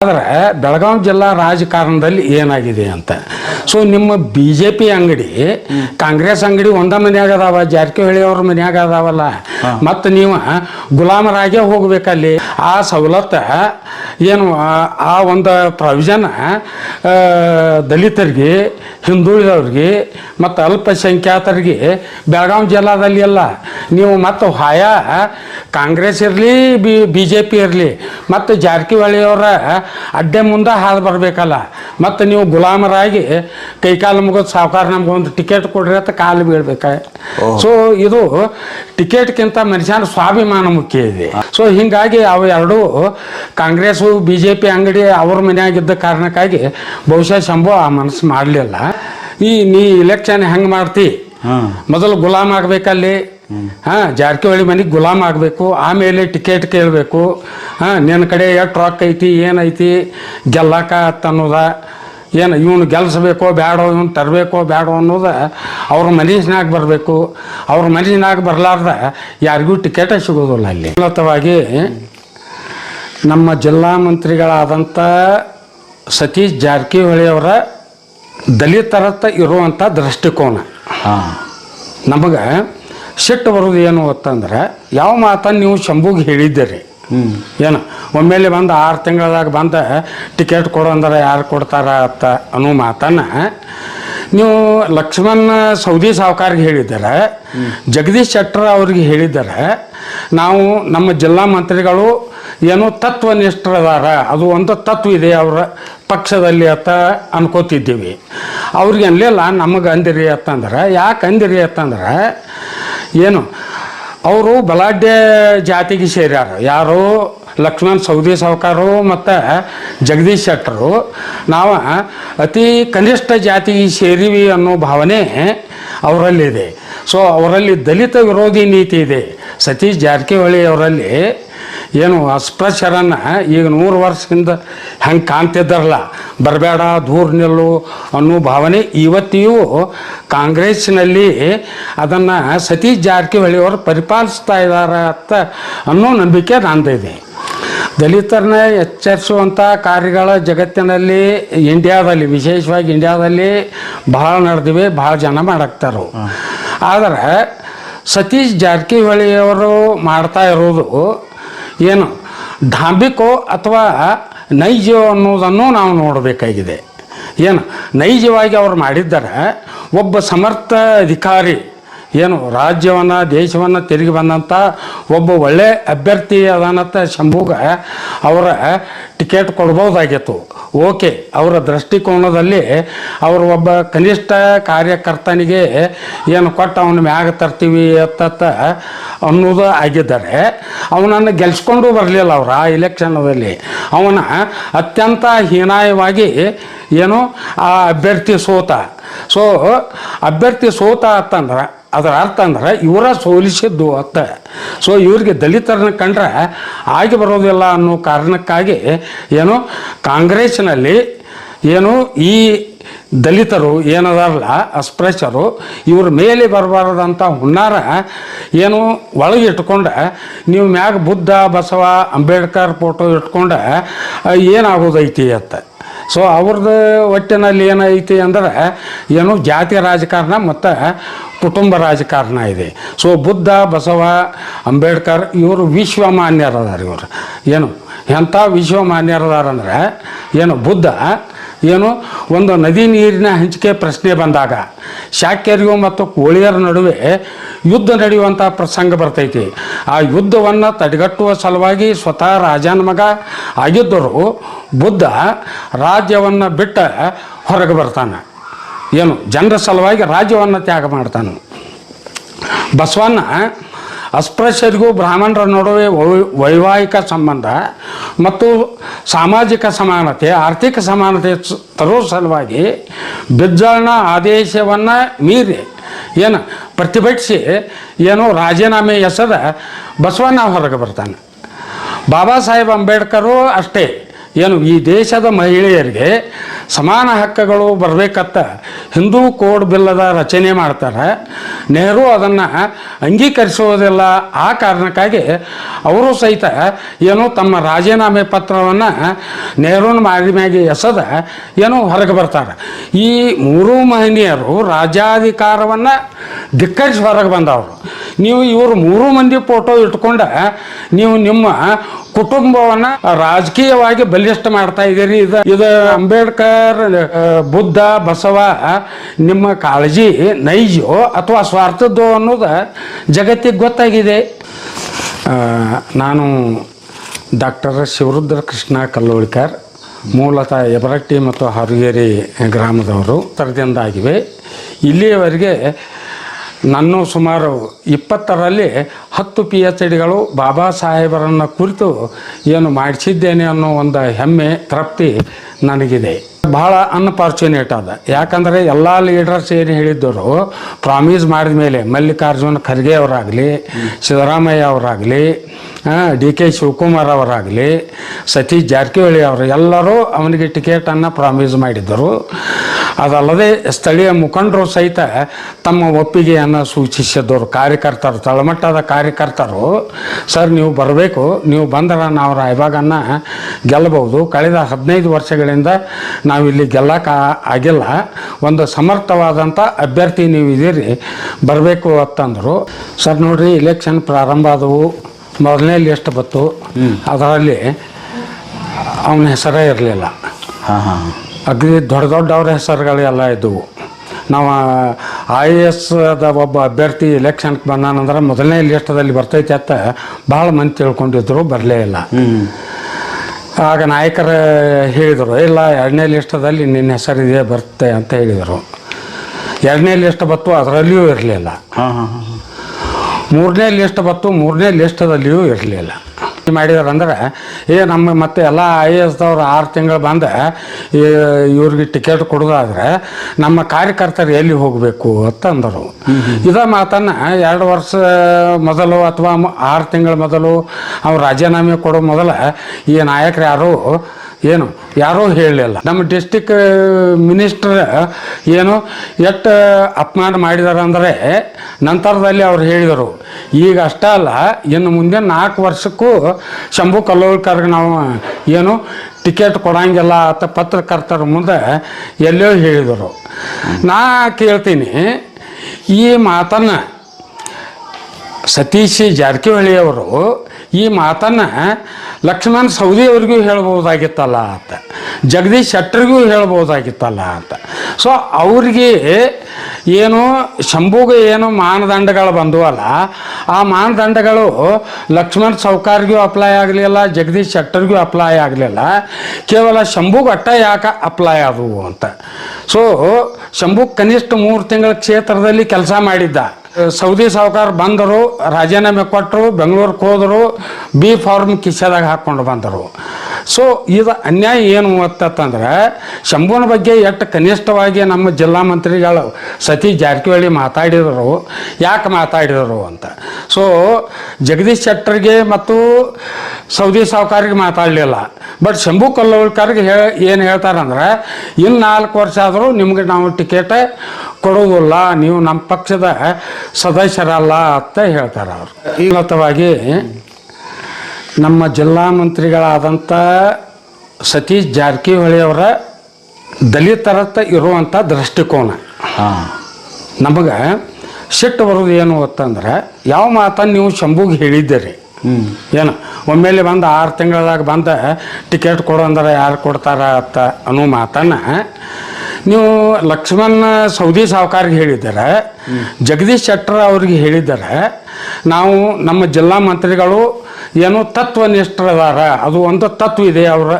ಆದರೆ ಬೆಳಗಾವಿ ಜಿಲ್ಲಾ ರಾಜಕಾರಣದಲ್ಲಿ ಏನಾಗಿದೆ ಅಂತ. ಸೊ ನಿಮ್ಮ ಬಿ ಜೆ ಪಿ ಅಂಗಡಿ ಕಾಂಗ್ರೆಸ್ ಅಂಗಡಿ ಒಂದ ಮನ್ಯಾಗ ಅದಾವ ಜಾರಕಿಹೊಳಿ ಅವ್ರ ಮನ್ಯಾಗ ಅದಾವಲ್ಲ. ಮತ್ತು ನೀವು ಗುಲಾಮರಾಗೇ ಹೋಗ್ಬೇಕಲ್ಲಿ. ಆ ಸವಲತ್ತು ಏನು ಆ- ಒಂದು ಪ್ರಾವಿಷನ್ ದಲಿತರಿಗೆ ಹಿಂದುಳಿದವ್ರಿಗೆ ಮತ್ತು ಅಲ್ಪಸಂಖ್ಯಾತರಿಗೆ ಬೆಳಗಾವಿ ಜಿಲ್ಲಾದಲ್ಲಿ ಅಲ್ಲ. ನೀವು ಮತ್ತು ಹಾಯ ಕಾಂಗ್ರೆಸ್ ಇರಲಿ ಬಿ ಬಿ ಜೆ ಪಿ ಇರಲಿ ಮತ್ತು ಜಾರಕಿಹೊಳಿ ಅವರ ಅಡ್ಡೆ ಮುಂದೆ ಹಾದು ಬರಬೇಕಲ್ಲ. ಮತ್ತು ನೀವು ಗುಲಾಮರಾಗಿ ಕೈಕಾಲು ಮುಗಿದು ಸಾವುಕಾರ ನಮ್ಗೆ ಒಂದು ಟಿಕೆಟ್ ಕೊಡ್ರಿ ಅಂತ ಕಾಲು ಬೀಳ್ಬೇಕ? ಸೊ ಇದು ಟಿಕೆಟ್ಗಿಂತ ಮನುಷ್ಯನ ಸ್ವಾಭಿಮಾನ ಮುಖ್ಯ ಇದೆ. ಸೊ ಹಿಂಗಾಗಿ ಅವು ಎರಡೂ ಕಾಂಗ್ರೆಸ್ಸು ಬಿ ಜೆ ಪಿ ಅಂಗಡಿ ಅವ್ರ ಮನೆಯಾಗಿದ್ದ ಕಾರಣಕ್ಕಾಗಿ ಬಹುಶಃ ಶಂಭು ಆ ಮನಸ್ಸು ಮಾಡಲಿಲ್ಲ. ಈ ನೀ ಇಲೆಕ್ಷನ್ ಹೆಂಗೆ ಮಾಡ್ತಿ? ಮೊದಲು ಗುಲಾಮ್ ಆಗಬೇಕಲ್ಲಿ. ಹಾಂ ಜಾರಕಿಹೊಳಿ ಮನೆಗೆ ಗುಲಾಮ್ ಆಗಬೇಕು ಆಮೇಲೆ ಟಿಕೆಟ್ ಕೇಳಬೇಕು. ಹಾಂ ನಿನ್ನ ಕಡೆ ಎಷ್ಟು ರೊಕ್ಕ ಐತಿ ಏನೈತಿ ಗೆಲ್ಲಕ ಅನ್ನೋದ ಏನು ಇವನು ಗೆಲ್ಲಿಸ್ಬೇಕೋ ಬೇಡೋ ಇವನು ತರಬೇಕೋ ಬೇಡೋ ಅನ್ನೋದ ಅವ್ರ ಮನಸ್ಸಿನಾಗ ಬರಬೇಕು. ಅವ್ರ ಮನಸ್ಸಿನಾಗ ಬರಲಾರ್ದ ಯಾರಿಗೂ ಟಿಕೆಟೇ ಸಿಗೋದಿಲ್ಲ ಅಲ್ಲಿ. ಮೂಲತವಾಗಿ ನಮ್ಮ ಜಿಲ್ಲಾ ಮಂತ್ರಿಗಳಾದಂಥ ಸತೀಶ್ ಜಾರಕಿಹೊಳಿ ಅವರ ದಲಿತರತ್ತ ಇರುವಂಥ ದೃಷ್ಟಿಕೋನ. ಹಾಂ. ನಮಗೆ ಸಿಟ್ಟು ಬರೋದು ಏನು ಅಂತಂದ್ರೆ ಯಾವ ಮಾತನ್ನು ನೀವು ಶಂಭುಗೆ ಹೇಳಿದ್ದೀರಿ. ಏನು? ಒಮ್ಮೆಲೆ ಬಂದು ಆರು ತಿಂಗಳದಾಗ ಬಂದ ಟಿಕೆಟ್ ಕೊಡು ಅಂದ್ರೆ ಯಾರು ಕೊಡ್ತಾರ ಅಂತ ಅನ್ನೋ ಮಾತನ್ನು ನೀವು ಲಕ್ಷ್ಮಣ್ ಸೌದಿ ಸಾವುಕಾರ್ಗೆ ಹೇಳಿದ್ದಾರೆ. ಜಗದೀಶ್ ಶೆಟ್ಟರ್ ಅವ್ರಿಗೆ ಹೇಳಿದ್ದಾರೆ. ನಾವು ನಮ್ಮ ಜಿಲ್ಲಾ ಮಂತ್ರಿಗಳು ಏನೋ ತತ್ವನಿಷ್ಠರದಾರ. ಅದು ಒಂದು ತತ್ವ ಇದೆ ಅವರ ಪಕ್ಷದಲ್ಲಿ ಅಂತ ಅನ್ಕೋತಿದ್ದೀವಿ. ಅವ್ರಿಗೆ ಅನ್ಲಿಲ್ಲ, ನಮಗೆ ಅಂದಿರಿ ಅಂತಂದ್ರೆ. ಯಾಕೆ ಅಂದಿರಿ ಅಂತಂದ್ರೆ ಏನು? ಅವರು ಬಲಾಢ್ಯ ಜಾತಿಗೆ ಸೇರ್ಯಾರ. ಯಾರು? ಲಕ್ಷ್ಮಣ್ ಸೌದಿ ಸಾವುಕಾರು ಮತ್ತು ಜಗದೀಶ್ ಶೆಟ್ಟರು. ನಾವು ಅತಿ ಕನಿಷ್ಠ ಜಾತಿಗೆ ಸೇರಿವಿ ಅನ್ನೋ ಭಾವನೆ ಅವರಲ್ಲಿದೆ. ಸೊ ಅವರಲ್ಲಿ ದಲಿತ ವಿರೋಧಿ ನೀತಿ ಇದೆ. ಸತೀಶ್ ಜಾರಕಿಹೊಳಿ ಅವರಲ್ಲಿ ಏನು ಅಸ್ಪೃಶ್ಯರನ್ನ ಈಗ ನೂರು ವರ್ಷದಿಂದ ಹೆಂಗೆ ಕಾಣ್ತಿದ್ದಾರಲ್ಲ. ಬರಬೇಡ ದೂರ ನಿಲ್ಲು ಅನ್ನೋ ಭಾವನೆ ಇವತ್ತಿಯೂ ಕಾಂಗ್ರೆಸ್ನಲ್ಲಿ ಅದನ್ನು ಸತೀಶ್ ಜಾರಕಿಹೊಳಿಯವರು ಪರಿಪಾಲಿಸ್ತಾ ಇದ್ದಾರೆ ಅಂತ ಅನ್ನೋ ನಂಬಿಕೆ ನಂದಿದೆ ದಲಿತರನ್ನ ಎಚ್ಚರಿಸುವಂಥ ಕಾರ್ಯಗಳ ಜಗತ್ತಿನಲ್ಲಿ ಇಂಡಿಯಾದಲ್ಲಿ ವಿಶೇಷವಾಗಿ ಇಂಡಿಯಾದಲ್ಲಿ ಭಾಳ ನಡೆದಿವೆ ಭಾಳ ಜನ ಮಾಡಾಕ್ತಾರೆ. ಆದರೆ ಸತೀಶ್ ಜಾರಕಿಹೊಳಿಯವರು ಮಾಡ್ತಾ ಇರೋದು ಏನು ಢಾಂಬಿಕೋ ಅಥವಾ ನೈಜ ಅನ್ನೋದನ್ನು ನಾವು ನೋಡಬೇಕಾಗಿದೆ. ಏನು ನೈಜವಾಗಿ ಅವ್ರು ಮಾಡಿದ್ದಾರೆ ಒಬ್ಬ ಸಮರ್ಥ ಅಧಿಕಾರಿ ಏನು ರಾಜ್ಯವನ್ನು, ದೇಶವನ್ನು ತಿರುಗಿ ಬಂದಂಥ ಒಬ್ಬ ಒಳ್ಳೆ ಅಭ್ಯರ್ಥಿ ಅದಾನಂತ ಶಂಭುಗ ಅವರ ಟಿಕೆಟ್ ಕೊಡ್ಬೋದಾಗಿತ್ತು. ಓಕೆ, ಅವರ ದೃಷ್ಟಿಕೋನದಲ್ಲಿ ಅವರು ಒಬ್ಬ ಕನಿಷ್ಠ ಕಾರ್ಯಕರ್ತನಿಗೆ ಏನು ಕೊಟ್ಟು ಅವನ ಮ್ಯಾಗ ತರ್ತೀವಿ ಅತ್ತ ಅನ್ನೋದು ಆಗಿದ್ದಾರೆ ಅವನನ್ನು ಗೆಲ್ಸ್ಕೊಂಡು ಬರಲಿಲ್ಲ ಅವರು ಆ ಇಲೆಕ್ಷನ್ನಲ್ಲಿ ಅವನ ಅತ್ಯಂತ ಹೀನಾಯವಾಗಿ ಏನು ಆ ಅಭ್ಯರ್ಥಿ ಸೋತ. ಸೋ ಅಭ್ಯರ್ಥಿ ಸೋತ ಅಂತಂದ್ರೆ ಅದರ ಅರ್ಥ ಅಂದ್ರೆ ಇವರ ಸೋಲಿಸಿದ್ದು ಅತ್ತ. ಸೊ ಇವರಿಗೆ ದಲಿತರನ್ನ ಕಂಡ್ರೆ ಆಗಿ ಬರೋದಿಲ್ಲ ಅನ್ನೋ ಕಾರಣಕ್ಕಾಗಿ ಏನು ಕಾಂಗ್ರೆಸ್ನಲ್ಲಿ ಏನು ಈ ದಲಿತರು ಏನದಾರಲ್ಲ ಅಸ್ಪೃಶ್ಯರು ಇವ್ರ ಮೇಲೆ ಬರಬಾರ್ದಂಥ ಹುನ್ನಾರ ಏನು ಒಳಗೆ ಇಟ್ಕೊಂಡ, ನೀವು ಮ್ಯಾಗ ಬುದ್ಧ, ಬಸವ, ಅಂಬೇಡ್ಕರ್ ಫೋಟೋ ಇಟ್ಕೊಂಡ ಏನಾಗೋದೈತಿ ಅತ್ತ. ಸೊ ಅವ್ರದ್ದು ಒಟ್ಟಿನಲ್ಲಿ ಏನೈತಿ ಅಂದ್ರೆ ಏನು ಜಾತಿ ರಾಜಕಾರಣ ಮತ್ತು ಕುಟುಂಬ ರಾಜಕಾರಣ ಇದೆ. ಸೊ ಬುದ್ಧ, ಬಸವ, ಅಂಬೇಡ್ಕರ್ ಇವರು ವಿಶ್ವಮಾನ್ಯರದಾರ ಇವರು. ಏನು? ಎಂಥ ವಿಶ್ವಮಾನ್ಯರದಾರಂದ್ರೆ ಏನು? ಬುದ್ಧ, ಏನು? ಒಂದು ನದಿ ನೀರಿನ ಹಂಚಿಕೆ ಪ್ರಶ್ನೆ ಬಂದಾಗ, ಶಾಕ್ಯರಿಗೂ ಮತ್ತು ಕೋಳಿಯರ ನಡುವೆ ಯುದ್ಧ ನಡೆಯುವಂಥ ಪ್ರಸಂಗ ಬರ್ತೈತಿ. ಆ ಯುದ್ಧವನ್ನು ತಡೆಗಟ್ಟುವ ಸಲುವಾಗಿ ಸ್ವತಃ ರಾಜನ ಮಗ ಆಗಿದ್ದರು ಬುದ್ಧ ರಾಜ್ಯವನ್ನು ಬಿಟ್ಟ ಹೊರಗೆ ಬರ್ತಾನೆ. ಏನು? ಜನರ ಸಲುವಾಗಿ ರಾಜ್ಯವನ್ನು ತ್ಯಾಗ ಮಾಡ್ತಾನೆ. ಬಸವಣ್ಣ ಅಸ್ಪೃಶ್ಯರಿಗೂ ಬ್ರಾಹ್ಮಣರ ನಡುವೆ ವೈವಾಹಿಕ ಸಂಬಂಧ ಮತ್ತು ಸಾಮಾಜಿಕ ಸಮಾನತೆ, ಆರ್ಥಿಕ ಸಮಾನತೆ ತರೋ ಸಲುವಾಗಿ ಬಿದ್ದಣ್ಣ ಆದೇಶವನ್ನು ಮೀರಿ, ಏನು, ಪ್ರತಿಭಟಿಸಿ, ಏನು, ರಾಜೀನಾಮೆ ಎಸೆದ ಬಸವಣ್ಣ ಹೊರಗೆ ಬರ್ತಾನೆ. ಬಾಬಾ ಸಾಹೇಬ್ ಅಂಬೇಡ್ಕರು ಅಷ್ಟೇ. ಏನು, ಈ ದೇಶದ ಮಹಿಳೆಯರಿಗೆ ಸಮಾನ ಹಕ್ಕುಗಳು ಬರಬೇಕತ್ತ ಹಿಂದೂ ಕೋಡ್ ಬಿಲ್ಲದ ರಚನೆ ಮಾಡ್ತಾರೆ. ನೆಹರು ಅದನ್ನು ಅಂಗೀಕರಿಸೋದಿಲ್ಲ ಆ ಕಾರಣಕ್ಕಾಗಿ ಅವರು ಸಹಿತ ಏನು, ತಮ್ಮ ರಾಜೀನಾಮೆ ಪತ್ರವನ್ನು ನೆಹರುನ ಮಾರಿ ಎಸೆದ ಏನು, ಹೊರಗೆ ಬರ್ತಾರೆ. ಈ ಮೂರು ಮಹನೀಯರು ರಾಜ್ಯಾಧಿಕಾರವನ್ನು ಧಿಕ್ಕರಿಸಿ ಹೊರಗೆ ಬಂದವರು. ನೀವು ಇವರು ಮೂರು ಮಂದಿ ಫೋಟೋ ಇಟ್ಕೊಂಡ ನೀವು ನಿಮ್ಮ ಕುಟುಂಬವನ್ನು ರಾಜಕೀಯವಾಗಿ ಬಲಿಷ್ಠ ಮಾಡ್ತಾ ಇದ್ದೀರಿ. ಇದು ಇದು ಅಂಬೇಡ್ಕರ್ ಬುದ್ಧ, ಬಸವ ನಿಮ್ಮ ಕಾಳಜಿ ನೈಜೋ ಅಥವಾ ಸ್ವಾರ್ಥದ್ದೋ ಅನ್ನೋದು ಜಗತ್ತಿಗೆ ಗೊತ್ತಾಗಿದೆ. ನಾನು ಡಾಕ್ಟರ್ ಶಿವರುದ್ರ ಕೃಷ್ಣ ಕಲ್ಲೋಳಿಕರ್, ಮೂಲತಃ ಎಬರಟ್ಟಿ ಮತ್ತು ಹರಗೇರಿ ಗ್ರಾಮದವರು ತರದಿಂದಾಗಿವೆ ಇಲ್ಲಿಯವರೆಗೆ ನಾನು ಸುಮಾರು ಇಪ್ಪತ್ತರಲ್ಲಿ ಹತ್ತು ಪಿ ಎಚ್ ಡಿಗಳು ಬಾಬಾ ಸಾಹೇಬರನ್ನು ಕುರಿತು ಏನು ಮಾಡಿಸಿದ್ದೇನೆ ಅನ್ನೋ ಒಂದು ಹೆಮ್ಮೆ, ತೃಪ್ತಿ ನನಗಿದೆ. ಬಹಳ ಅನ್ಫಾರ್ಚುನೇಟ್ ಅದ. ಯಾಕಂದರೆ ಎಲ್ಲ ಲೀಡರ್ಸ್ ಏನು ಹೇಳಿದ್ದರು ಪ್ರಾಮಿಸ್ ಮಾಡಿದ ಮೇಲೆ, ಮಲ್ಲಿಕಾರ್ಜುನ ಖರ್ಗೆ ಅವರಾಗಲಿ, ಸಿದ್ದರಾಮಯ್ಯ ಅವರಾಗಲಿ ಡಿ ಕೆ ಶಿವಕುಮಾರ್ ಅವರಾಗಲಿ, ಸತೀಶ್ ಜಾರಕಿಹೊಳಿ ಅವರು ಎಲ್ಲರೂ ಅವನಿಗೆ ಟಿಕೆಟನ್ನು ಪ್ರಾಮಿಸ್ ಮಾಡಿದ್ದರು. ಅದಲ್ಲದೆ ಸ್ಥಳೀಯ ಮುಖಂಡರು ಸಹಿತ ತಮ್ಮ ಒಪ್ಪಿಗೆಯನ್ನು ಸೂಚಿಸಿದ್ದವರು, ಕಾರ್ಯಕರ್ತರು, ತಳಮಟ್ಟದ ಕಾರ್ಯಕರ್ತರು, ಸರ್, ನೀವು ಬರಬೇಕು, ನೀವು ಬಂದರೆ ನಾವು ರಾಯಬಾಗನ್ನು ಗೆಲ್ಲಬಹುದು ಕಳೆದ ಹದಿನೈದು ವರ್ಷಗಳಿಂದ ನಾವಿಲ್ಲಿ ಗೆಲ್ಲಕ್ಕೆ ಆಗಿಲ್ಲ. ಒಂದು ಸಮರ್ಥವಾದಂಥ ಅಭ್ಯರ್ಥಿ ನೀವು ಇದ್ದೀರಿ ಬರಬೇಕು ಅಂತಂದರು. ಸರ್ ನೋಡಿರಿ ಇಲೆಕ್ಷನ್ ಪ್ರಾರಂಭ ಆದವು. ಮೊದಲನೇ ಲಿಸ್ಟ್ ಬಂತು? ಅದರಲ್ಲಿ ಅವನ ಹೆಸರೇ ಇರಲಿಲ್ಲ. ಅಗ್ರಿ ದೊಡ್ಡ ದೊಡ್ಡವ್ರ ಹೆಸರುಗಳೆಲ್ಲ ಇದ್ದವು. ನಾವು ಐ ಎ ಎಸ್ದ ಒಬ್ಬ ಅಭ್ಯರ್ಥಿ ಎಲೆಕ್ಷನ್ಗೆ ಬಂದಾನಂದ್ರೆ ಮೊದಲನೇ ಲಿಸ್ಟದಲ್ಲಿ ಬರ್ತೈತೆ ಅಂತ ಭಾಳ ಮಂದಿ ತಿಳ್ಕೊಂಡಿದ್ರು ಬರಲೇ ಇಲ್ಲ. ಆಗ ನಾಯಕರು ಹೇಳಿದರು ಇಲ್ಲ ಎರಡನೇ ಲಿಸ್ಟದಲ್ಲಿ ನಿನ್ನ ಹೆಸರಿದೆ ಬರುತ್ತೆ ಅಂತ ಹೇಳಿದರು. ಎರಡನೇ ಲಿಸ್ಟ್ ಬತ್ತು ಅದರಲ್ಲಿಯೂ ಇರಲಿಲ್ಲ. ಹಾಂ ಹಾಂ ಹಾಂ. ಮೂರನೇ ಲಿಸ್ಟ್ ಬತ್ತು ಮೂರನೇ ಲಿಸ್ಟದಲ್ಲಿಯೂ ಇರಲಿಲ್ಲ. ಮಾಡಿದಾರಂದ್ರೆ ಏ, ನಮ್ಮ ಮತ್ತೆ ಎಲ್ಲ ಐ ಎ ಎಸ್ದವ್ರು ಆರು ತಿಂಗಳು ಬಂದು ಇವ್ರಿಗೆ ಟಿಕೆಟ್ ಕೊಡೋದಾದ್ರೆ ನಮ್ಮ ಕಾರ್ಯಕರ್ತರು ಎಲ್ಲಿ ಹೋಗಬೇಕು ಅಂತ ಅಂದರು. ಇದ ಮಾತನ್ನು ಎರಡು ವರ್ಷ ಮೊದಲು ಅಥವಾ ಆರು ತಿಂಗಳ ಮೊದಲು ಅವ್ರು ರಾಜೀನಾಮೆ ಕೊಡೋ ಮೊದಲ ಈ ನಾಯಕರು ಯಾರು ಏನು? ಯಾರೂ ಹೇಳಲಿಲ್ಲ ನಮ್ಮ ಡಿಸ್ಟಿಕ್ ಮಿನಿಸ್ಟರ್ ಏನು, ಎಷ್ಟು ಅಪಮಾನ ಮಾಡಿದಾರೆ ಅಂದರೆ ನಂತರದಲ್ಲಿ ಅವ್ರು ಹೇಳಿದರು. ಈಗ ಅಷ್ಟೇ ಅಲ್ಲ, ಇನ್ನು ಮುಂದೆ ನಾಲ್ಕು ವರ್ಷಕ್ಕೂ ಶಂಭು ಕಲ್ಲೋಳ್ಕರ್ಗೆ ನಾವು ಏನು ಟಿಕೆಟ್ ಕೊಡೋಂಗಿಲ್ಲ ಅಂತ ಪತ್ರಕರ್ತರ ಮುಂದೆ ಎಲ್ಲೋ ಹೇಳಿದರು. ನಾ ಕೇಳ್ತೀನಿ, ಈ ಮಾತನ್ನು ಸತೀಶ್ ಜಾರಕಿಹೊಳಿ ಅವರು ಈ ಮಾತನ್ನು ಲಕ್ಷ್ಮಣ್ ಸೌದಿಯವ್ರಿಗೂ ಹೇಳ್ಬೋದಾಗಿತ್ತಲ್ಲ ಅಂತ ಜಗದೀಶ್ ಶೆಟ್ಟರಿಗೂ ಹೇಳ್ಬೋದಾಗಿತ್ತಲ್ಲ ಅಂತ ಸೊ ಅವ್ರಿಗೆ ಏನು ಶಂಭುಗೆ ಏನು ಮಾನದಂಡಗಳು ಬಂದವಲ್ಲ, ಆ ಮಾನದಂಡಗಳು ಲಕ್ಷ್ಮಣ್ ಸೌಕಾರ್ಗೂ ಅಪ್ಲೈ ಆಗಲಿಲ್ಲ, ಜಗದೀಶ್ ಶೆಟ್ಟರ್ಗೂ ಅಪ್ಲೈ ಆಗಲಿಲ್ಲ. ಕೇವಲ ಶಂಭುಗೆ ಅಟ್ಟ ಯಾಕೆ ಅಪ್ಲೈ ಆದವು ಅಂತ. ಸೊ ಶಂಭು ಕನಿಷ್ಠ ಮೂರು ತಿಂಗಳ ಕ್ಷೇತ್ರದಲ್ಲಿ ಕೆಲಸ ಮಾಡಿದ್ದ. ಸೌದಿ ಸಾವುಕಾರ ಬಂದರು, ರಾಜೀನಾಮೆ ಕೊಟ್ಟರು, ಬೆಂಗಳೂರಿಗೆ ಹೋದರು, ಬಿ ಫಾರ್ಮ್ ಕಿಶೆದಾಗ ಹಾಕ್ಕೊಂಡು ಬಂದರು. ಸೊ ಇದು ಅನ್ಯಾಯ ಏನು ಅಂತಂದ್ರೆ ಶಂಭುನ ಬಗ್ಗೆ ಎಷ್ಟು ಕನಿಷ್ಠವಾಗಿ ನಮ್ಮ ಜಿಲ್ಲಾ ಮಂತ್ರಿಗಳು ಸತೀಶ್ ಜಾರಕಿಹೊಳಿ ಮಾತಾಡಿದರು, ಯಾಕೆ ಮಾತಾಡಿದರು ಅಂತ. ಸೊ ಜಗದೀಶ್ ಶೆಟ್ಟರ್ಗೆ ಮತ್ತು ಸೌದಿ ಸಾವುಕಾರಿಗೆ ಮಾತಾಡಲಿಲ್ಲ. ಬಟ್ ಶಂಭು ಕೊಲ್ಲವಳ್ಕರ್ಗೆ ಹೇ, ಏನು ಹೇಳ್ತಾರಂದ್ರೆ ಇನ್ನು ನಾಲ್ಕು ವರ್ಷ ಆದರೂ ನಿಮಗೆ ನಾವು ಟಿಕೆಟ್ ಕೊಡೋದಿಲ್ಲ ನೀವು ನಮ್ಮ ಪಕ್ಷದ ಸದಸ್ಯರಲ್ಲ ಅಂತ ಹೇಳ್ತಾರೆ ಅವರು. ಈಗತವಾಗಿ ನಮ್ಮ ಜಿಲ್ಲಾ ಮಂತ್ರಿಗಳಾದಂಥ ಸತೀಶ್ ಜಾರಕಿಹೊಳಿ ಅವರ ದಲಿತರತ್ತ ಇರುವಂಥ ದೃಷ್ಟಿಕೋನ. ಹಾಂ. ನಮಗೆ ಸಿಟ್ಟು ಬರೋದು ಏನು ಗೊತ್ತಂದ್ರೆ ಯಾವ ಮಾತನ್ನು ನೀವು ಶಂಭುಗೆ ಹೇಳಿದ್ದೀರಿ. ಹ್ಞೂ ಏನು ಒಮ್ಮೆಲೆ ಬಂದು ಆರು ತಿಂಗಳದಾಗ ಬಂದ ಟಿಕೆಟ್ ಕೊಡು ಅಂದ್ರೆ ಯಾರು ಕೊಡ್ತಾರ ಅಂತ ಅನ್ನೋ ಮಾತನ್ನು ನೀವು ಲಕ್ಷ್ಮಣ್ ಸೌದಿ ಸಾಹುಕಾರಿಗೆ ಹೇಳಿದ್ದಾರೆ, ಜಗದೀಶ್ ಶೆಟ್ಟರ್ ಅವ್ರಿಗೆ ಹೇಳಿದ್ದಾರೆ, ನಾವು ನಮ್ಮ ಜಿಲ್ಲಾ ಮಂತ್ರಿಗಳು ಏನೋ ತತ್ವನಿಷ್ಠರದಾರ, ಅದು ಒಂದು ತತ್ವ ಇದೆ ಅವರ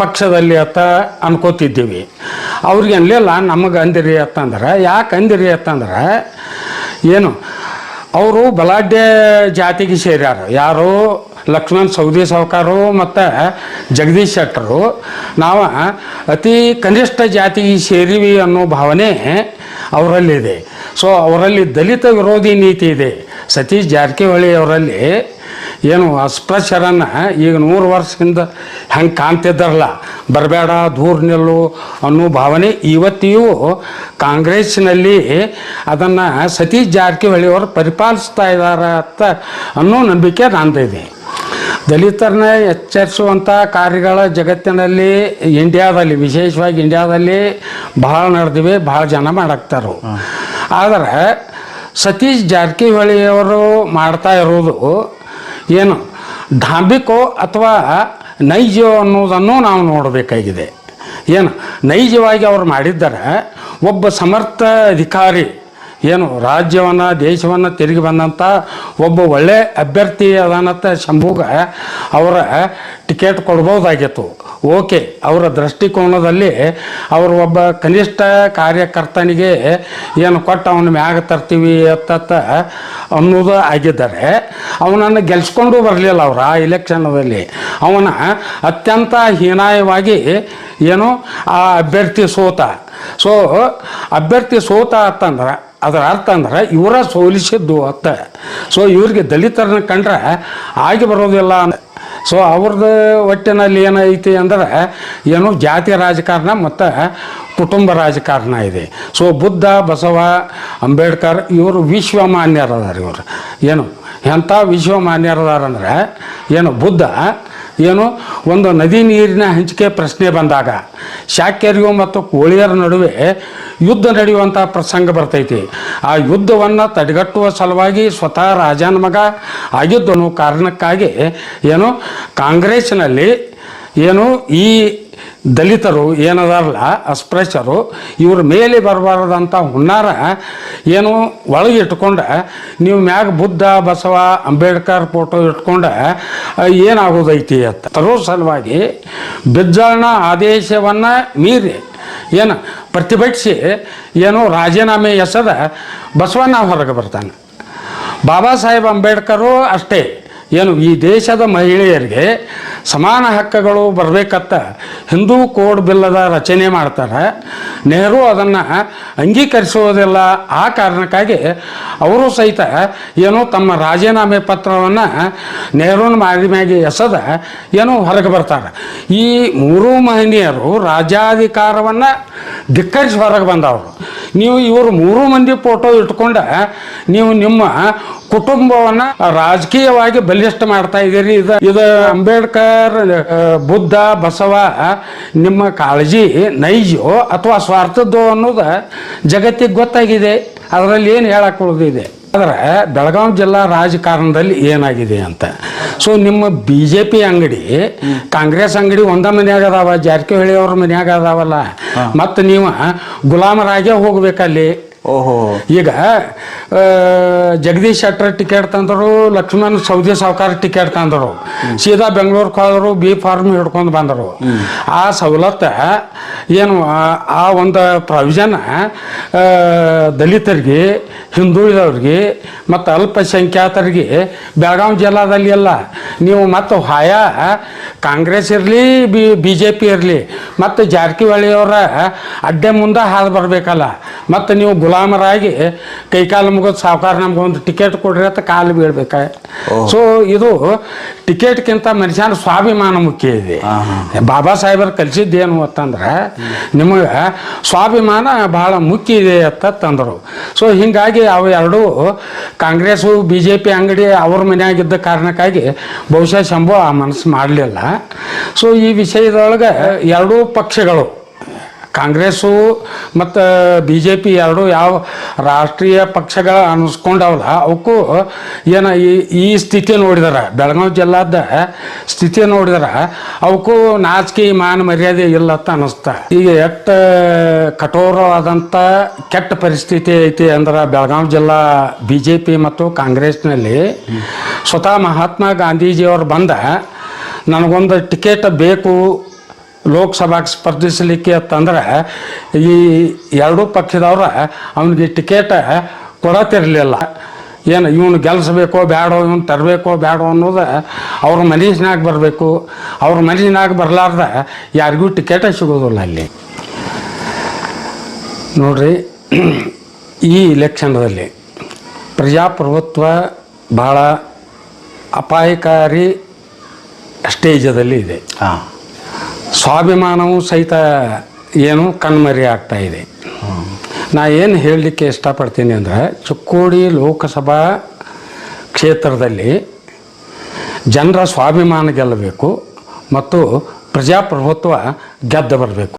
ಪಕ್ಷದಲ್ಲಿ ಅಂತ ಅನ್ಕೋತಿದ್ದೀವಿ. ಅವ್ರಿಗೆ ಅನ್ಲಿಲ್ಲ, ನಮಗೆ ಅಂದಿರಿ ಅಂತಂದ್ರೆ ಯಾಕೆ ಅಂದಿರಿ ಅಂತಂದ್ರೆ ಏನು, ಅವರು ಬಲಾಢ್ಯ ಜಾತಿಗೆ ಸೇರ್ಯಾರ, ಯಾರು ಲಕ್ಷ್ಮಣ್ ಸೌದಿ ಸಾವುಕಾರು ಮತ್ತು ಜಗದೀಶ್ ಶೆಟ್ಟರು, ನಾವು ಅತಿ ಕನಿಷ್ಠ ಜಾತಿಗೆ ಸೇರಿವಿ ಅನ್ನೋ ಭಾವನೆ ಅವರಲ್ಲಿದೆ. ಸೊ ಅವರಲ್ಲಿ ದಲಿತ ವಿರೋಧಿ ನೀತಿ ಇದೆ. ಸತೀಶ್ ಜಾರಕಿಹೊಳಿ ಅವರಲ್ಲಿ ಏನು ಅಸ್ಪೃಶ್ಯರನ್ನು ಈಗ ನೂರು ವರ್ಷದಿಂದ ಹೆಂಗೆ ಕಾಣ್ತಿದ್ದಾರಲ್ಲ, ಬರಬೇಡ, ದೂರ ನಿಲ್ಲು ಅನ್ನೋ ಭಾವನೆ ಇವತ್ತಿಯೂ ಕಾಂಗ್ರೆಸ್ನಲ್ಲಿ ಅದನ್ನು ಸತೀಶ್ ಜಾರಕಿಹೊಳಿ ಅವರು ಪರಿಪಾಲಿಸ್ತಾ ಇದ್ದಾರೆ ಅಂತ ಅನ್ನೋ ನಂಬಿಕೆ ನಂದಿದೆ ದಲಿತರನ್ನ ಎಚ್ಚರಿಸುವಂಥ ಕಾರ್ಯಗಳ ಜಗತ್ತಿನಲ್ಲಿ ಇಂಡಿಯಾದಲ್ಲಿ, ವಿಶೇಷವಾಗಿ ಇಂಡಿಯಾದಲ್ಲಿ ಭಾಳ ನಡೆದಿವೆ ಭಾಳ ಜನ ಮಾಡಾಕ್ತಾರೆ. ಆದರೆ ಸತೀಶ್ ಜಾರಕಿಹೊಳಿಯವರು ಮಾಡ್ತಾ ಇರೋದು ಏನು? ಡಾಂಬಿಕೋ ಅಥವಾ ನೈಜೋ ಅನ್ನೋದನ್ನು ನಾವು ನೋಡಬೇಕಾಗಿದೆ. ಏನು? ನೈಜವಾಗಿ ಅವ್ರು ಮಾಡಿದ್ದಾರೆ. ಒಬ್ಬ ಸಮರ್ಥ ಅಧಿಕಾರಿ ಏನು ರಾಜ್ಯವನ್ನು ದೇಶವನ್ನು ತಿರುಗಿ ಬಂದಂಥ ಒಬ್ಬ ಒಳ್ಳೆ ಅಭ್ಯರ್ಥಿ ಅದಾನಂತ ಶಂಭುಗೆ ಅವರ ಟಿಕೆಟ್ ಕೊಡ್ಬೋದಾಗಿತ್ತು. ಓಕೆ, ಅವರ ದೃಷ್ಟಿಕೋನದಲ್ಲಿ ಅವರು ಒಬ್ಬ ಕನಿಷ್ಠ ಕಾರ್ಯಕರ್ತನಿಗೆ ಏನು ಕೊಟ್ಟು ಅವನ ಮ್ಯಾಗ ತರ್ತೀವಿ ಅತ್ತ ಅನ್ನೋದು ಆಗಿದ್ದಾರೆ. ಅವನನ್ನು ಗೆಲ್ಸ್ಕೊಂಡು ಬರಲಿಲ್ಲ ಅವರು ಆ ಇಲೆಕ್ಷನ್ನಲ್ಲಿ. ಅವನ ಅತ್ಯಂತ ಹೀನಾಯವಾಗಿ ಏನು ಆ ಅಭ್ಯರ್ಥಿ ಸೋತ. ಸೊ, ಅಭ್ಯರ್ಥಿ ಸೋತ ಅಂತಂದ್ರೆ, ಅದರ ಅರ್ಥ ಅಂದ್ರೆ ಇವರ ಸೋಲಿಸಿದ್ದು ಅತ್ತ. ಸೊ, ಇವ್ರಿಗೆ ದಲಿತರನ್ನ ಕಂಡ್ರೆ ಆಗಿ ಬರೋದಿಲ್ಲ. ಸೊ ಅವ್ರದ್ದು ಒಟ್ಟಿನಲ್ಲಿ ಏನೈತಿ ಅಂದ್ರೆ, ಏನು ಜಾತಿ ರಾಜಕಾರಣ ಮತ್ತು ಕುಟುಂಬ ರಾಜಕಾರಣ ಇದೆ. ಸೊ ಬುದ್ಧ, ಬಸವ, ಅಂಬೇಡ್ಕರ್ ಇವರು ವಿಶ್ವಮಾನ್ಯರದಾರ ಇವರು. ಏನು ಎಂಥ ವಿಶ್ವಮಾನ್ಯರದಾರಂದ್ರೆ ಏನು ಬುದ್ಧ ಏನು? ಒಂದು ನದಿ ನೀರಿನ ಹಂಚಿಕೆ ಪ್ರಶ್ನೆ ಬಂದಾಗ, ಶಾಕ್ಯರಿಗೂ ಮತ್ತು ಕೋಳಿಯರ ನಡುವೆ ಯುದ್ಧ ನಡೆಯುವಂಥ ಪ್ರಸಂಗ ಬರ್ತೈತಿ. ಆ ಯುದ್ಧವನ್ನು ತಡೆಗಟ್ಟುವ ಸಲುವಾಗಿ ಸ್ವತಃ ರಾಜನ ಮಗ ಆಗಿದ್ದು ಅನ್ನೋ ಕಾರಣಕ್ಕಾಗಿ, ಏನು? ಕಾಂಗ್ರೆಸ್ನಲ್ಲಿ, ಏನು? ಈ ದಲಿತರು ಏನದಾರಲ್ಲ ಅಸ್ಪೃಶ್ಯರು ಇವ್ರ ಮೇಲೆ ಬರಬಾರ್ದಂಥ ಹುನ್ನಾರ ಏನು ಒಳಗೆ ಇಟ್ಕೊಂಡು, ನೀವು ಮ್ಯಾಗ ಬುದ್ಧ, ಬಸವ, ಅಂಬೇಡ್ಕರ್ ಫೋಟೋ ಇಟ್ಕೊಂಡು ಏನಾಗೋದೈತಿ ಅಂತ. ತರೋ ಸಲುವಾಗಿ ಬಿಜ್ಜಾಳನ ಆದೇಶವನ್ನು ಮೀರಿ, ಏನು ಪ್ರತಿಭಟಿಸಿ, ಏನು ರಾಜೀನಾಮೆ ಎಸದ ಬಸವಣ್ಣ ಹೊರಗೆ ಬರ್ತಾನೆ. ಬಾಬಾ ಸಾಹೇಬ್ ಅಂಬೇಡ್ಕರು ಅಷ್ಟೇ. ಏನು, ಈ ದೇಶದ ಮಹಿಳೆಯರಿಗೆ ಸಮಾನ ಹಕ್ಕುಗಳು ಬರಬೇಕತ್ತ ಹಿಂದೂ ಕೋಡ್ ಬಿಲ್ಲದ ರಚನೆ ಮಾಡ್ತಾರೆ. ನೆಹರು ಅದನ್ನು ಅಂಗೀಕರಿಸುವುದಿಲ್ಲ. ಆ ಕಾರಣಕ್ಕಾಗಿ ಅವರು ಸಹಿತ ಏನು, ತಮ್ಮ ರಾಜೀನಾಮೆ ಪತ್ರವನ್ನು ನೆಹರುನ ಮ್ಯಾಗೆ ಎಸದ ಏನು, ಹೊರಗೆ ಬರ್ತಾರೆ. ಈ ಮೂರು ಮಹನೀಯರು ರಾಜ್ಯಾಧಿಕಾರವನ್ನು ಧಿಕ್ಕರಿಸಿ ಹೊರಗೆ ಬಂದವರು. ನೀವು ಇವರು ಮೂರು ಮಂದಿ ಫೋಟೋ ಇಟ್ಕೊಂಡ ನೀವು ನಿಮ್ಮ ಕುಟುಂಬವನ್ನು ರಾಜಕೀಯವಾಗಿ ಬಲಿಷ್ಠ ಮಾಡ್ತಾ ಇದ್ದೀರಿ. ಇದು ಇದು ಅಂಬೇಡ್ಕರ್ ಬುದ್ಧ, ಬಸವ, ನಿಮ್ಮ ಕಾಳಜಿ ನೈಜೋ ಅಥವಾ ಸ್ವಾರ್ಥದ್ದು ಅನ್ನೋದು ಜಗತ್ತಿಗೆ ಗೊತ್ತಾಗಿದೆ. ಅದರಲ್ಲಿ ಏನು ಹೇಳಕ್ಕೊಳ್ಳೋದಿದೆ ಆದರೆ ಬೆಳಗಾವಿ ಜಿಲ್ಲಾ ರಾಜಕಾರಣದಲ್ಲಿ ಏನಾಗಿದೆ ಅಂತ. ಸೊ ನಿಮ್ಮ ಬಿ ಜೆ ಪಿ ಅಂಗಡಿ ಕಾಂಗ್ರೆಸ್ ಅಂಗಡಿ ಒಂದ ಮನ್ಯಾಗ ಅದಾವ ಜಾರಕಿಹೊಳಿ ಅವ್ರ ಮನ್ಯಾಗ ಅದಾವಲ್ಲ. ಮತ್ತು ನೀವು ಗುಲಾಮರಾಗೇ ಹೋಗ್ಬೇಕಲ್ಲಿ. ಓಹೋ. ಈಗ ಜಗದೀಶ್ ಶೆಟ್ಟರ್ ಟಿಕೆಟ್ ತಂದರು ಲಕ್ಷ್ಮಣ್ ಸೌದಿ ಸಾವುಕಾರ ಟಿಕೆಟ್ ತಂದರು ಸೀದಾ ಬೆಂಗಳೂರಿಗೆ ಹೋದರು ಬಿ ಫಾರ್ಮ್ ಹಿಡ್ಕೊಂಡು ಬಂದರು ಆ ಸವಲತ್ತು ಏನು ಆ- ಒಂದು ಪ್ರಾವಿಷನ್ ದಲಿತರಿಗೆ ಹಿಂದುಳಿದವ್ರಿಗೆ ಮತ್ತು ಅಲ್ಪಸಂಖ್ಯಾತರಿಗೆ ಬೆಳಗಾವಿ ಜಿಲ್ಲಾದಲ್ಲಿ ಎಲ್ಲ ನೀವು ಮತ್ತು ಹಾಯ ಕಾಂಗ್ರೆಸ್ ಇರಲಿ ಬಿ ಬಿ ಜೆ ಪಿ ಇರಲಿ ಮತ್ತು ಜಾರಕಿಹೊಳಿಯವರ ಅಡ್ಡೆ ಮುಂದೆ ಹಾದು ಬರಬೇಕಲ್ಲ ಮತ್ತು ನೀವು ಗುಲಾಮರಾಗಿ ಕೈಕಾಲು ಮುಗಿದು ಸಾವುಕಾರ ಒಂದು ಟಿಕೆಟ್ ಕೊಡ್ರಿ ಅಂತ ಕಾಲು ಬೀಳ್ಬೇಕ? ಸೊ ಇದು ಟಿಕೆಟ್ಗಿಂತ ಮನುಷ್ಯನ ಸ್ವಾಭಿಮಾನ ಮುಖ್ಯ ಇದೆ. ಬಾಬಾ ಸಾಹೇಬರು ಕಲಿಸಿದ್ದೇನು ಅಂತಂದ್ರೆ ನಿಮಗೆ ಸ್ವಾಭಿಮಾನ ಬಹಳ ಮುಖ್ಯ ಇದೆ ಅಂತ ತಂದರು. ಸೊ ಹೀಗಾಗಿ ಅವು ಎರಡೂ ಕಾಂಗ್ರೆಸ್ಸು ಬಿ ಜೆ ಪಿ ಅಂಗಡಿ ಅವ್ರ ಮನೆಯಾಗಿದ್ದ ಕಾರಣಕ್ಕಾಗಿ ಬಹುಶಃ ಶಂಭು ಆ ಮನಸ್ಸು ಮಾಡಲಿಲ್ಲ. ಸೊ ಈ ವಿಷಯದೊಳಗೆ ಎರಡೂ ಪಕ್ಷಗಳು ಕಾಂಗ್ರೆಸ್ಸು ಮತ್ತು ಬಿ ಜೆ ಪಿ ಎರಡು ಯಾವ ರಾಷ್ಟ್ರೀಯ ಪಕ್ಷಗಳ ಅನಿಸ್ಕೊಂಡವಲ್ಲ, ಅವಕ್ಕೂ ಏನ ಈ ಈ ಸ್ಥಿತಿ ನೋಡಿದಾರ. ಬೆಳಗಾವಿ ಜಿಲ್ಲಾದ ಸ್ಥಿತಿ ನೋಡಿದಾರ. ಅವಕ್ಕೂ ನಾಚಿಕೆ ಮಾನ ಮರ್ಯಾದೆ ಇಲ್ಲ ಅಂತ ಅನ್ನಿಸ್ತಾ ಈಗ ಎಷ್ಟು ಕಠೋರವಾದಂಥ ಕೆಟ್ಟ ಪರಿಸ್ಥಿತಿ ಐತಿ ಅಂದ್ರೆ ಬೆಳಗಾವಿ ಜಿಲ್ಲಾ ಬಿ ಜೆ ಪಿ ಮತ್ತು ಕಾಂಗ್ರೆಸ್ನಲ್ಲಿ ಸ್ವತಃ ಮಹಾತ್ಮ ಗಾಂಧೀಜಿಯವರು ಬಂದ, ನನಗೊಂದು ಟಿಕೆಟ್ ಬೇಕು ಲೋಕಸಭಾಗೆ ಸ್ಪರ್ಧಿಸಲಿಕ್ಕೆ ಅಂತಂದ್ರೆ ಈ ಎರಡೂ ಪಕ್ಷದವ್ರ ಅವನಿಗೆ ಟಿಕೆಟ್ ಕೊಡತಿರಲಿಲ್ಲ ಏನು ಇವನು ಗೆಲ್ಲಿಸ್ಬೇಕೋ ಬೇಡೋ ಇವನು ತರಬೇಕೋ ಬೇಡೋ ಅನ್ನೋದು ಅವ್ರ ಮನಸ್ಸಿನಾಗ ಬರಬೇಕು. ಅವ್ರ ಮನಸ್ಸಿನಾಗ ಬರಲಾರ್ದ ಯಾರಿಗೂ ಟಿಕೆಟ ಸಿಗೋದಿಲ್ಲ ಅಲ್ಲಿ. ನೋಡ್ರಿ, ಈ ಇಲೆಕ್ಷನ್ದಲ್ಲಿ ಪ್ರಜಾಪ್ರಭುತ್ವ ಭಾಳ ಅಪಾಯಕಾರಿ ಸ್ಟೇಜದಲ್ಲಿ ಇದೆ. ಹಾಂ. ಸ್ವಾಭಿಮಾನವು ಸಹಿತ ಏನು ಕಣ್ಮರಿ ಆಗ್ತಾ ಇದೆ. ನಾ ಏನು ಹೇಳಲಿಕ್ಕೆ ಇಷ್ಟಪಡ್ತೀನಿ ಅಂದರೆ ಚಿಕ್ಕೋಡಿ ಲೋಕಸಭಾ ಕ್ಷೇತ್ರದಲ್ಲಿ ಜನರ ಸ್ವಾಭಿಮಾನ ಗೆಲ್ಲಬೇಕು ಮತ್ತು ಪ್ರಜಾಪ್ರಭುತ್ವ ಗೆದ್ದು ಬರಬೇಕು.